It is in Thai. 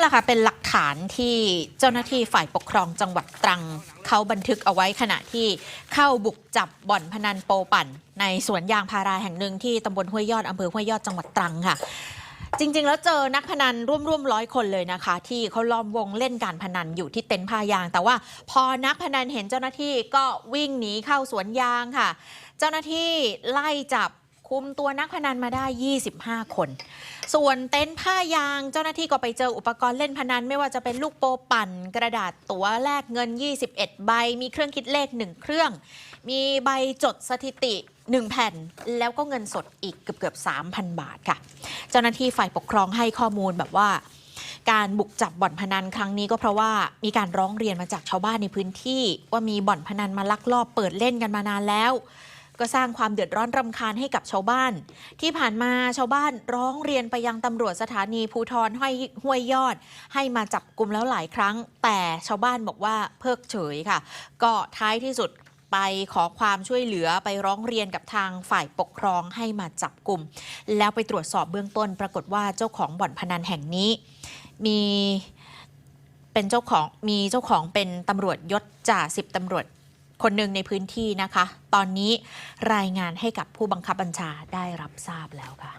แหละค่ะเป็นหลักฐานที่เจ้าหน้าที่ฝ่ายปกครองจังหวัดตรังเขาบันทึกเอาไว้ขณะที่เข้าบุกจับบ่อนพนันโปปั่น ในสวนยางพาราแห่งหนึ่งที่ตำบลห้วยยอดอำเภอห้วยยอดจังหวัดตรังค่ะ จริง ๆ แล้วเจอนักพนันร่วมๆร้อยคนเลยนะคะ ที่เขาล้อมวงเล่นการพนันอยู่ที่เต็นท์ผ้ายาง แต่ว่าพอนักพนันเห็นเจ้าหน้าที่ก็วิ่งหนีเข้าสวนยางค่ะ เจ้าหน้าที่ไล่จับ คุมตัวนักพนันมาได้ 25 คน ส่วนเต็นท์ผ้ายางเจ้าหน้าที่ก็ไปเจออุปกรณ์เล่นพนัน ไม่ว่าจะเป็นลูกโปปั่น กระดาษตั๋วแลกเงิน 21 ใบ มีเครื่องคิดเลข 1 เครื่อง มีใบจดสถิติ 1 แผ่น แล้วก็เงินสดอีกเกือบเกือบ3,000 บาทค่ะ เจ้าหน้าที่ฝ่ายปกครองให้ข้อมูลแบบว่าการบุกจับบ่อนพนันครั้งนี้ก็เพราะว่ามีการร้องเรียนมาจากชาวบ้านในพื้นที่ ว่ามีบ่อนพนันมาลักลอบเปิดเล่นกันมานานแล้ว ก็สร้างความเดือดร้อนรำคาญให้กับชาวบ้าน ที่ผ่านมาชาวบ้านร้องเรียนไปยังตำรวจสถานีภูทรห้วยห้วยยอด ให้มาจับกลุ่มแล้วหลายครั้ง แต่ชาวบ้านบอกว่าเพิกเฉยค่ะ ก็ท้ายที่สุดไปขอความช่วยเหลือไปร้องเรียนกับทางฝ่ายปกครองให้มาจับกลุ่ม แล้วไปตรวจสอบเบื้องต้นปรากฏว่าเจ้าของบ่อนพนันแห่งนี้ มีเป็นเจ้าของมีเจ้าของเป็นตำรวจยศจ่าสิบตำรวจ คนหนึ่งในพื้นที่นะคะ ตอนนี้รายงานให้กับผู้บังคับบัญชาได้รับทราบแล้วค่ะ